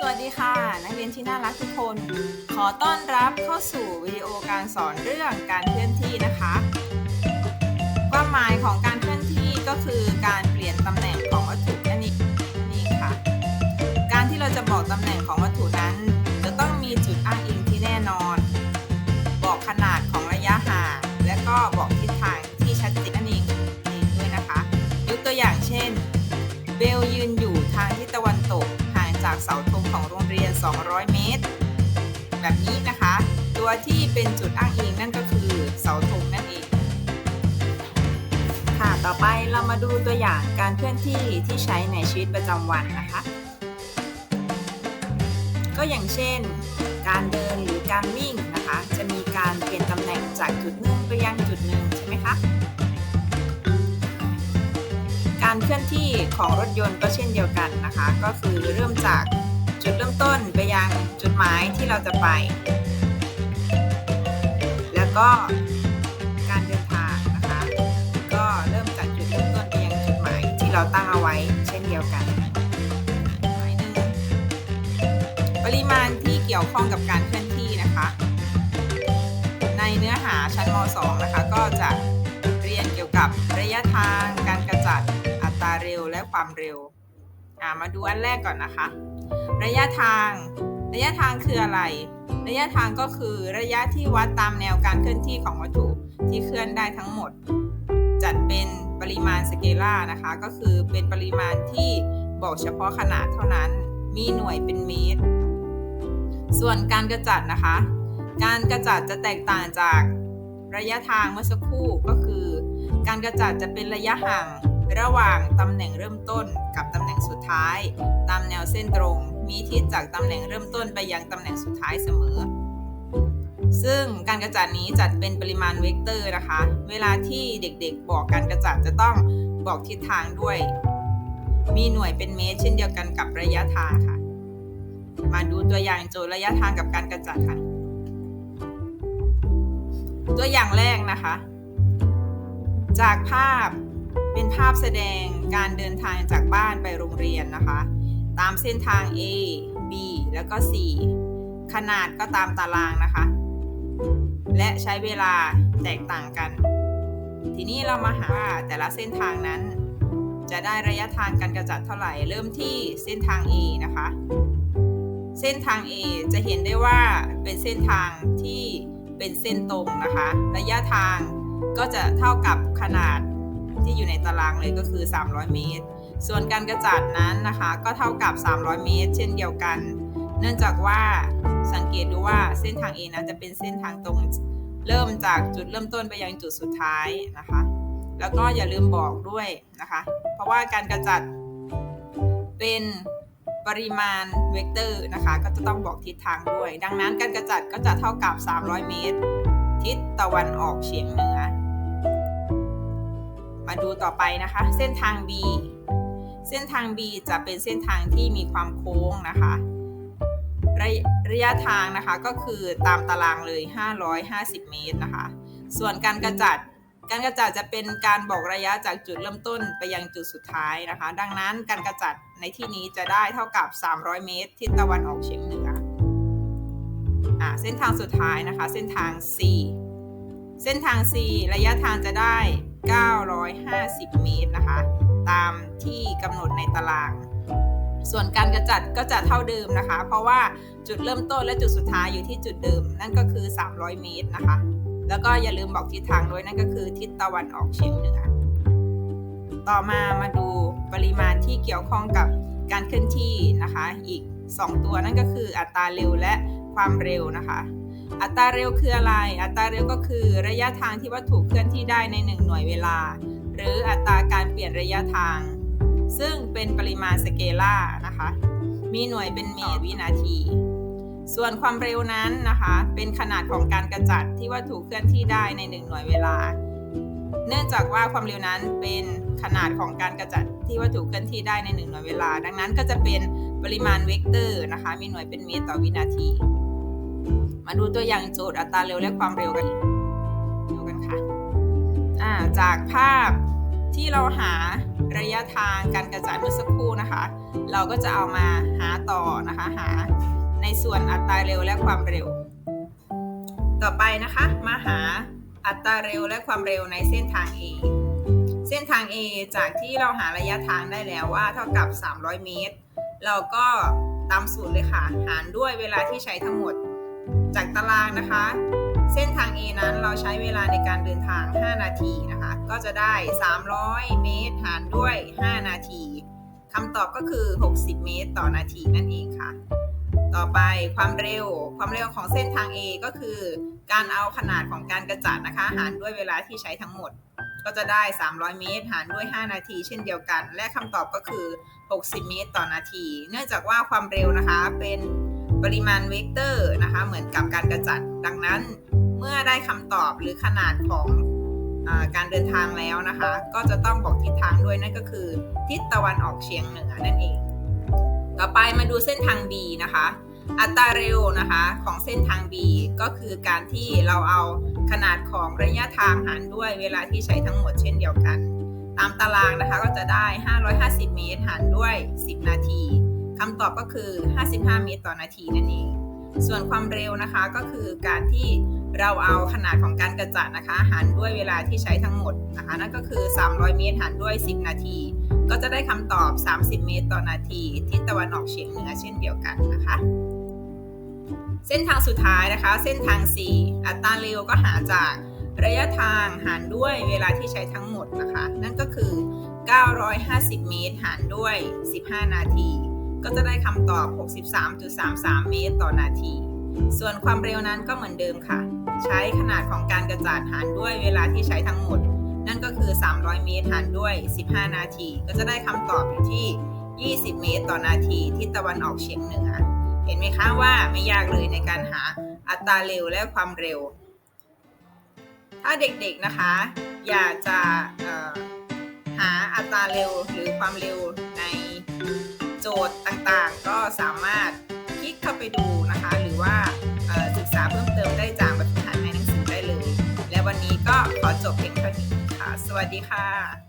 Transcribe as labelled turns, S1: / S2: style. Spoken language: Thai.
S1: สวัสดีค่ะ นักเรียนที่น่ารักทุกคน ขอต้อนรับเข้าสู่วิดีโอการสอนเรื่องการเคลื่อนที่นะคะ ความหมายของการเคลื่อนที่ก็คือการเปลี่ยนตำแหน่งของวัตถุนั่นเองนี่ค่ะ การที่เราจะบอกตำแหน่งของวัตถุนั้น จะต้องมีจุดอ้างอิงที่แน่นอน บอกขนาดของระยะห่างและก็บอกทิศทางที่ชัดเจนนั่นเองนี่ด้วยนะคะ ยกตัวอย่างเช่น เบลยืนอยู่ทางทิศตะวันตก จากเสาธงของโรงเรียน 200 เมตร แบบนี้นะคะ ตัวที่เป็นจุดอ้างอิงนั่นก็คือเสาธงนั่นเอง ค่ะ ต่อไปเรามาดูตัวอย่างการเคลื่อนที่ที่ใช้ในชีวิตประจำวันนะคะ ก็อย่างเช่น การเดินหรือการวิ่งนะคะ จะมีการเปลี่ยนตำแหน่งจากจุดหนึ่งไปยังจุดหนึ่งใช่ไหมคะ การเคลื่อนที่ของรถยนต์ก็เช่นเดียวกันนะคะ ก็คือเริ่มจากจุดเริ่มต้นไปยังจุดหมายที่เราจะไป แล้วก็การเดินทางนะคะ ก็เริ่มจากจุดเริ่มต้นไปยังจุดหมายที่เราตั้งเอาไว้เช่นเดียวกันหมายหนึ่งปริมาณที่เกี่ยวข้องกับการเคลื่อนที่นะคะ ในเนื้อหาชั้นม .2 นะคะก็จะเรียนเกี่ยวกับ ความเร็วอ่ามาดูอันแรกก่อนนะคะ ระยะทาง ระยะทางคืออะไร ระยะทางก็คือระยะที่วัดตามแนวการเคลื่อนที่ของวัตถุที่เคลื่อนได้ทั้งหมด จัดเป็นปริมาณสเกลานะคะ ก็คือเป็นปริมาณที่บอกเฉพาะขนาดเท่านั้น มีหน่วยเป็นเมตร ส่วนการกระจัดนะคะ การกระจัดจะแตกต่างจากระยะทางเมื่อสักครู่ก็คือ การกระจัดจะเป็นระยะห่าง ระหว่างตำแหน่งเริ่มต้นกับตำแหน่งสุดท้าย ตามแนวเส้นตรง มีทิศจากตำแหน่งเริ่มต้นไปยังตำแหน่งสุดท้ายเสมอ ซึ่งการกระจัดนี้จัดเป็นปริมาณเวกเตอร์นะคะ เวลาที่เด็กๆ บอกการกระจัดจะต้องบอกทิศทางด้วย มีหน่วยเป็นเมตร เช่นเดียวกันกับระยะทางค่ะ มาดูตัวอย่างโจทย์ระยะทางกับการกระจัดค่ะ ตัวอย่างแรกนะคะ จากภาพ เป็นภาพแสดงการเดินทางจากบ้านไปโรงเรียนนะคะ ตามเส้นทาง A B แล้วก็ C ขนาดก็ตามตารางนะคะ และใช้เวลาแตกต่างกัน ทีนี้เรามาหาแต่ละเส้นทางนั้น จะได้ระยะทางการกระจัดเท่าไหร่ เริ่มที่เส้นทาง A นะคะ เส้นทาง A จะเห็นได้ว่าเป็นเส้นทางที่เป็นเส้นตรงนะคะ ระยะทางก็จะเท่ากับขนาด ที่อยู่ในตารางเลยก็คือ 300 เมตร ส่วนการกระจัดนั้นนะคะก็เท่ากับ 300 เมตร เช่นเดียวกัน เนื่องจากว่าสังเกตดูว่าเส้นทาง A นั้นจะเป็นเส้นทางตรงเริ่มจากจุดเริ่มต้นไปยังจุดสุดท้ายนะคะ แล้วก็อย่าลืมบอกด้วยนะคะ เพราะว่าการกระจัดเป็นปริมาณเวกเตอร์นะคะ ก็จะต้องบอกทิศทางด้วย ดังนั้นการกระจัดก็จะเท่ากับ 300 เมตร ทิศตะวันออกเฉียงเหนือ มาดูต่อไปนะคะ เส้นทาง B เส้นทาง B จะเป็นเส้นทางที่มีความโค้งนะคะระระยะทางนะคะก็คือตามตารางเลย 550 เมตรนะคะ ส่วนการกระจัดการกระจัดจะเป็นการบอกระยะจากจุดเริ่มต้นไปยังจุดสุดท้ายนะคะ ดังนั้นการกระจัดในที่นี้จะได้เท่ากับ 300 เมตรทิศตะวันออกเฉียงเหนืออ่าเส้นทางสุดท้ายนะคะ เส้นทาง C เส้นทาง C ระยะทางจะได้ 950 เมตรนะคะ ตามที่กำหนดในตาราง ส่วนการกระจัดก็จะเท่าเดิมนะคะ เพราะว่าจุดเริ่มต้นและจุดสุดท้ายอยู่ที่จุดเดิม นั่นก็คือ 300 เมตรนะคะ แล้วก็อย่าลืมบอกทิศทางด้วยนั่นก็คือทิศตะวันออกเฉียงเหนือ ต่อมามาดูปริมาณที่เกี่ยวข้องกับการเคลื่อนที่นะคะ อีก 2 ตัวนั่นก็คืออัตราเร็วและความเร็วนะคะ อัตราเร็วคืออะไร อัตราเร็วก็คือระยะทางที่วัตถุเคลื่อนที่ได้ใน 1 หน่วยเวลา หรืออัตราการเปลี่ยนระยะทาง ซึ่งเป็นปริมาณสเกลานะคะ มีหน่วยเป็นเมตรวินาที ส่วนความเร็วนั้นนะคะ เป็นขนาดของการกระจัดที่วัตถุเคลื่อนที่ได้ใน 1 หน่วยเวลา เนื่องจากว่าความเร็วนั้นเป็นขนาดของการกระจัดที่วัตถุเคลื่อนที่ได้ใน 1 หน่วยเวลา ดังนั้นก็จะเป็นปริมาณเวกเตอร์นะคะ มีหน่วยเป็นเมตรต่อวินาที มาดูตัวอย่างโจทย์อัตราเร็วและความเร็วกันดูกันค่ะอ่าจากภาพที่เราหาระยะทางการกระจายเมื่อสักครู่นะคะ เราก็จะเอามาหาต่อนะคะหาในส่วนอัตราเร็วและความเร็ว ต่อไปนะคะมาหาอัตราเร็วและความเร็วในเส้นทาง A เส้นทาง A จากที่เราหาระยะทางได้แล้วว่าเท่ากับ 300 เมตร เราก็ตามสูตรเลยค่ะ หารด้วยเวลาที่ใช้ทั้งหมด จากตารางนะคะ เส้นทาง A นั้นเราใช้เวลาในการเดินทาง 5 นาทีนะคะ ก็จะได้ 300 เมตรหารด้วย 5 นาทีคำตอบก็คือ 60 เมตร ต่อนาทีนั่นเองค่ะ ต่อไปความเร็ว ความเร็วของเส้นทาง A ก็คือ การเอาขนาดของการกระจัดนะคะ หารด้วยเวลาที่ใช้ทั้งหมด ก็จะได้ 300 เมตร หารด้วย 5 นาที เช่นเดียวกัน และคำตอบก็คือ 60 เมตร ต่อนาที เนื่องจากว่าความเร็วนะคะเป็น ปริมาณเวกเตอร์นะคะเหมือนกับการกระจัด ดังนั้นเมื่อได้คำตอบหรือขนาดของอการเดินทางแล้วนะคะ ก็จะต้องบอกทิศทางด้วยนั่นก็คือ ทิศตะวันออกเฉียงเหนือนั่นเอง ต่อไปมาดูเส้นทาง B นะคะ อัตราเร็วนะคะของเส้นทาง B ก็คือการที่เราเอาขนาดของระยะทางหารด้วยเวลาที่ใช้ทั้งหมดเช่นเดียวกัน ตามตารางนะคะก็จะได้ 550 เมตรหารด้วย 10 นาที คำตอบก็คือ 55 เมตรต่อนาทีนั่นเอง ส่วนความเร็วนะคะก็คือการที่เราเอาขนาดของการกระจัดนะคะ หารด้วยเวลาที่ใช้ทั้งหมดนะคะ นั่นก็คือ 300 เมตรหารด้วย 10 นาที ก็จะได้คำตอบ 30 เมตรต่อนาทีทิศตะวันออกเฉียงเหนือเช่นเดียวกันนะคะ เส้นทางสุดท้ายนะคะ เส้นทาง 4 อัตราเร็วก็หาจากระยะทางหารด้วยเวลาที่ใช้ทั้งหมดนะคะ นั่นก็คือ 950 เมตร หารด้วย 15 นาที ก็จะได้คำตอบ 63.33 เมตรต่อนาที ส่วนความเร็วนั้นก็เหมือนเดิมค่ะ ใช้ขนาดของการกระจาดหารด้วยเวลาที่ใช้ทั้งหมด นั่นก็คือ 300 เมตรหารด้วย 15 นาที ก็จะได้คำตอบอยู่ที่ 20 เมตรต่อนาทีทิศตะวันออกเฉียงเหนือ เห็นไหมคะว่าไม่ยากเลยในการหาอัตราเร็วและความเร็ว ถ้าเด็กๆนะคะ อยากจะหาอัตราเร็วหรือความเร็วใน โจทย์ต่างๆ ก็สามารถคลิกเข้าไปดูนะคะ หรือว่าศึกษาเพิ่มเติมได้จากบบฝึกหัดในหนังสือได้เลย และวันนี้ก็ขอจบเพียงเท่านี้ค่ะ สวัสดีค่ะ